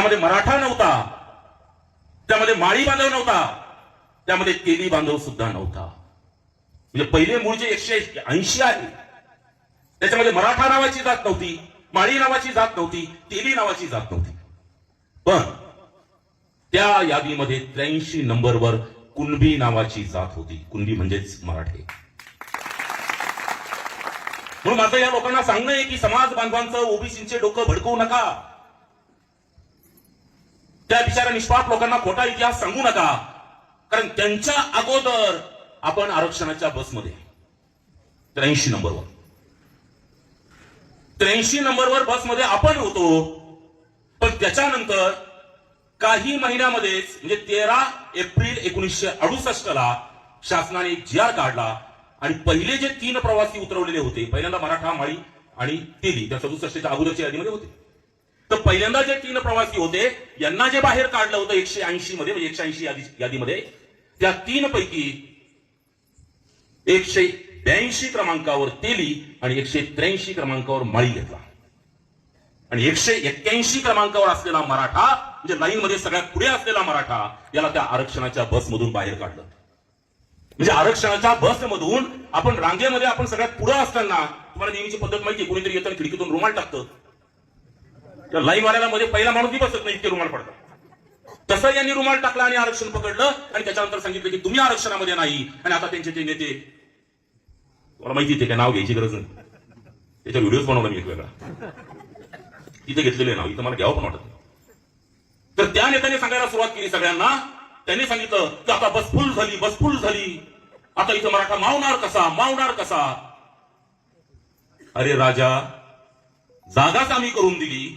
त्यामध्ये मराठा नव्हता त्यामध्ये माळी बांधव नव्हता त्यामध्ये तेली बांधव सुद्धा नव्हता. म्हणजे पहिले मूळ जे एकशे ऐंशी आहे त्याच्यामध्ये मराठा नावाची जात नव्हती माळी नावाची जात नव्हती तेली नावाची जात नव्हती. पण त्या यादीमध्ये त्र्याऐंशी नंबरवर कुणबी नावाची जात होती. कुणबी म्हणजेच मराठे. म्हणून माझं या लोकांना सांगणं आहे की समाज बांधवांचं ओबीसीचे डोकं भडकवू नका. त्या बिचारा निष्पाप लोकांना खोटा इतिहास सांगू नका. कारण त्यांच्या अगोदर आपण आरक्षणाच्या बसमध्ये त्र्याऐंशी नंबरवर त्र्याऐंशी नंबरवर बसमध्ये आपण होतो. पण त्याच्यानंतर काही महिन्यामध्येच म्हणजे तेरा एप्रिल एकोणीसशे अडुसष्ट ला शासनाने एक जी आर काढला आणि पहिले जे तीन प्रवासी उतरवलेले होते पहिल्यांदा मराठा माळी आणि तेली त्या सदुसष्टच्या अगोदरच्या यादीमध्ये होते. तर पहिल्यांदा जे तीन प्रवासी होते यांना जे बाहेर काढलं होतं एकशे ऐंशी मध्ये म्हणजे एकशे ऐंशी यादी यादीमध्ये त्या तीन पैकी एकशे ब्याऐंशी क्रमांकावर तेली आणि एकशे त्र्याऐंशी क्रमांकावर माळी घेतला. आणि एकशे एक्क्याऐंशी क्रमांकावर असलेला मराठा म्हणजे लाईन मध्ये सगळ्यात पुढे असलेला मराठा याला त्या आरक्षणाच्या बसमधून बाहेर काढलं. म्हणजे आरक्षणाच्या बसमधून आपण रांगेमध्ये आपण सगळ्यात पुढे असताना तुम्हाला नेहमीची पद्धत माहिती कोणीतरी येतं आणि खिडकीतून रुमाल टाकतं त्या लाईन मध्ये पहिला माणूस बसत नाही इतके रुमाल पडतात. तसं यांनी रुमाल टाकला आणि आरक्षण पकडलं आणि त्याच्यानंतर सांगितलं की तुम्ही आरक्षणामध्ये नाही आणि आता त्यांचे ते नेते मला माहिती ते काय नाव घ्यायची गरज नाही. त्याच्या व्हिडिओज बनवला मी एक वेगळा. तिथे घेतलेले नाव इथं मला घ्यावं पण वाटत तर त्या नेत्याने सांगायला सुरुवात केली सगळ्यांना. त्यांनी सांगितलं की आता बसफुल झाली बसफुल झाली. आता इथं मराठा मावणार कसा मावणार कसा? अरे राजा जागाच आम्ही करून दिली.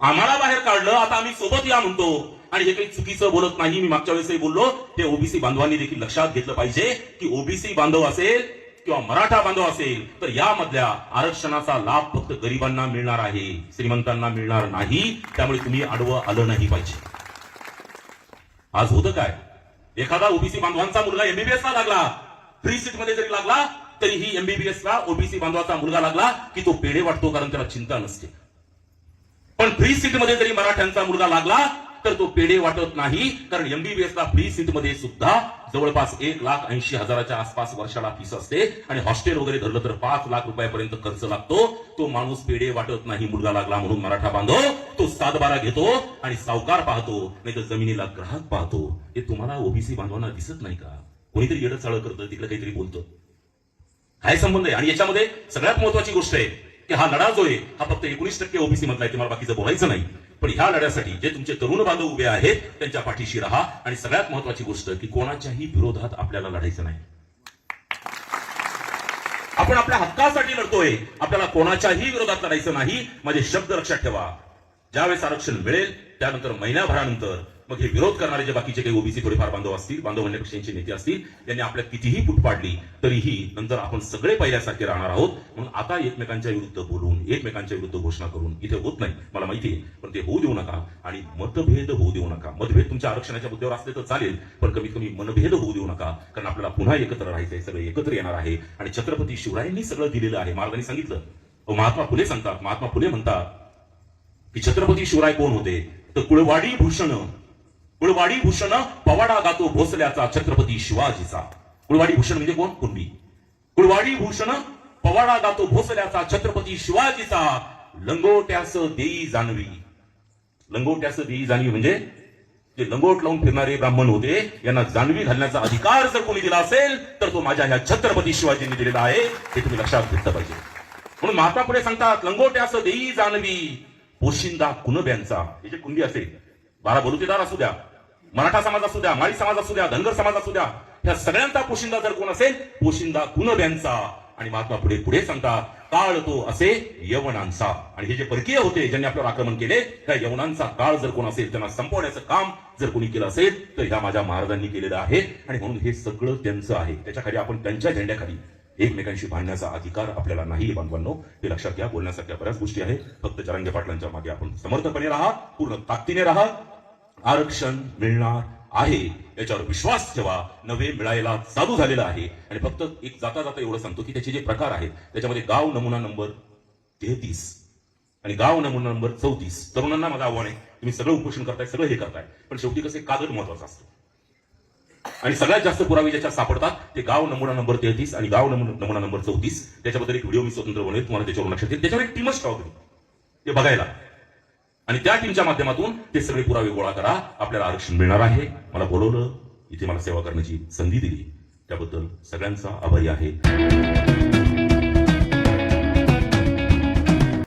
आम्हाला बाहेर काढलं आता आम्ही सोबत या म्हणतो. आणि हे काही चुकीचं बोलत नाही मी मागच्या वेळेसही बोललो ते ओबीसी बांधवांनी देखील लक्षात घेतलं पाहिजे की ओबीसी बांधव असेल किंवा मराठा बांधव असेल तर यामधल्या आरक्षणाचा लाभ फक्त गरिबांना मिळणार आहे श्रीमंतांना मिळणार नाही त्यामुळे तुम्ही आडवं आलं नाही पाहिजे. आज होतं काय? एखादा ओबीसी बांधवांचा मुलगा एमबीबीएस ला लागला फ्री सीटमध्ये जरी लागला तरीही एमबीबीएस ला ओबीसी बांधवाचा मुलगा लागला की तो पेढे वाटतो कारण त्याला चिंता नसते. पण फ्री सीटमध्ये जरी मराठ्यांचा मुलगा लागला तर तो पेढे वाटत नाही. कारण एमबीबीएस ला फ्री सीटमध्ये सुद्धा जवळपास एक लाख ऐंशी हजाराच्या आसपास वर्षाला फीस असते. आणि हॉस्टेल वगैरे धरलं तर पाच लाख रुपयापर्यंत खर्च लागतो. तो माणूस पेढे वाटत नाही मुलगा लागला म्हणून मराठा बांधव तो सातबारा घेतो आणि सावकार पाहतो नाही तर जमिनीला ग्राहक पाहतो. हे तुम्हाला ओबीसी बांधवांना दिसत नाही का? कोणीतरी येडं चाळ करतं तिकडे काहीतरी बोलतं काय संबंध आहे? आणि याच्यामध्ये सगळ्यात महत्वाची गोष्ट आहे की हा लढा जो आहे हा फक्त एकोणीस टक्के ओबीसी मधला आहे तुम्हाला बाकीचं बोलायचं नाही. पण ह्या लढ्यासाठी जे तुमचे तरुण बांधव उभे आहेत त्यांच्या पाठीशी राहा. आणि सगळ्यात महत्वाची गोष्ट की कोणाच्याही विरोधात आपल्याला लढायचं नाही. आपण आपल्या हक्कासाठी लढतोय. आपल्याला कोणाच्याही विरोधात लढायचं नाही. माझे शब्द लक्षात ठेवा. ज्यावेळेस आरक्षण मिळेल त्यानंतर महिन्याभरानंतर मग हे विरोध करणारे जे बाकीचे काही ओबीसी थोडेफार बांधव असतील बांधव अन्य पक्षांचे नेते असतील यांनी आपल्यात कितीही फूट पाडली तरीही नंतर आपण सगळे पहिल्यासारखे राहणार आहोत. म्हणून आता एकमेकांच्या विरुद्ध बोलून एकमेकांच्या विरुद्ध घोषणा करून इथे होत नाही. मला माहिती आहे पण ते होऊ देऊ नका आणि मतभेद होऊ देऊ नका. मतभेद तुमच्या आरक्षणाच्या मुद्द्यावर असले तर चालेल पण कमीत कमी मनभेद होऊ देऊ नका कारण आपल्याला पुन्हा एकत्र राहायचंय सगळे एकत्र येणार आहे. आणि छत्रपती शिवरायांनी सगळं दिलेलं आहे. महाराजांनी सांगितलं. महात्मा फुले सांगतात महात्मा फुले म्हणतात की छत्रपती शिवराय कोण होते? तर कुळवाडी भूषण कुळवाडी भूषण पवाडा गातो भोसल्याचा छत्रपती शिवाजीचा. कुळवाडी भूषण म्हणजे कोण? कुणबी. कुळवाडी भूषण पवाडा गातो भोसल्याचा छत्रपती शिवाजीचा. लंगोट्यास देई जाणवी. लंगोट्यास देई जाणवी म्हणजे जे लंगोट लावून फिरणारे ब्राह्मण होते यांना जाणवी घालण्याचा अधिकार जर कोणी दिला असेल तर तो माझ्या ह्या छत्रपती शिवाजींनी दिलेला आहे हे तुम्ही लक्षात घेतलं पाहिजे. म्हणून महात्मा पुढे सांगतात लंगोट्यास देई जाणवी. पोशिंदा कुणब्यांचा. हे जे कुंडी असेल बारा बलुतेदार असू द्या मराठा समाज असू द्या माळी समाज असू द्या धनगर समाज असू द्या ह्या सगळ्यांचा पोशिंदा जर कोण असेल पोशिंदा कुणब्यांचा. आणि महात्मा पुढे पुढे सांगतात काळ तो असे यवनांचा. आणि हे जे परकीय होते ज्यांनी आपल्यावर आक्रमण केले त्या यवनांचा काळ जर कोण असेल त्यांना संपवण्याचं काम जर कोणी केलं असेल तर ह्या माझ्या महाराजांनी केलेलं आहे. आणि म्हणून हे सगळं त्यांचं आहे. त्याच्याखाली आपण त्यांच्या झेंड्याखाली एकमेकांशी भांडण्याचा अधिकार आपल्याला नाही बांधवांनो. हे लक्षात घ्या बोलण्यासारख्या बऱ्याच गोष्टी आहेत. फक्त जरांगे पाटलांच्या मागे आपण समर्थपणे राहा पूर्ण ताकदीने राहा. आरक्षण मिळणार आहे. याच्यावर विश्वास ठेवा. नवे मिळायला चालू झालेला आहे. आणि फक्त एक जाता जाता एवढं सांगतो की त्याचे जे प्रकार आहेत त्याच्यामध्ये गाव नमुना नंबर तेहतीस आणि गाव नमुना नंबर चौतीस. तरुणांना माझं आव्हान आहे. तुम्ही सगळं उपोषण करताय सगळं हे करताय. पण शेवटी कसं कागद महत्त्वाचा असतो. आणि सगळ्यात जास्त पुरावे ज्याच्या सापडतात ते गाव नमुना नंबर तेहतीस आणि गाव नमुना नंबर चौतीस. त्याच्याबद्दल एक व्हिडिओ मी स्वतंत्र बनवेल तुम्हाला त्याच्यावर लक्षात येईल. त्याच्यावर एक टीमच ठेवा ते बघायला. आणि त्या टीमच्या माध्यमातून ते सगळे पुरावे गोळा करा. आपल्याला आरक्षण मिळणार आहे. मला बोलवलं. इथे मला सेवा करण्याची संधी दिली. त्याबद्दल सगळ्यांचा आभारी आहे.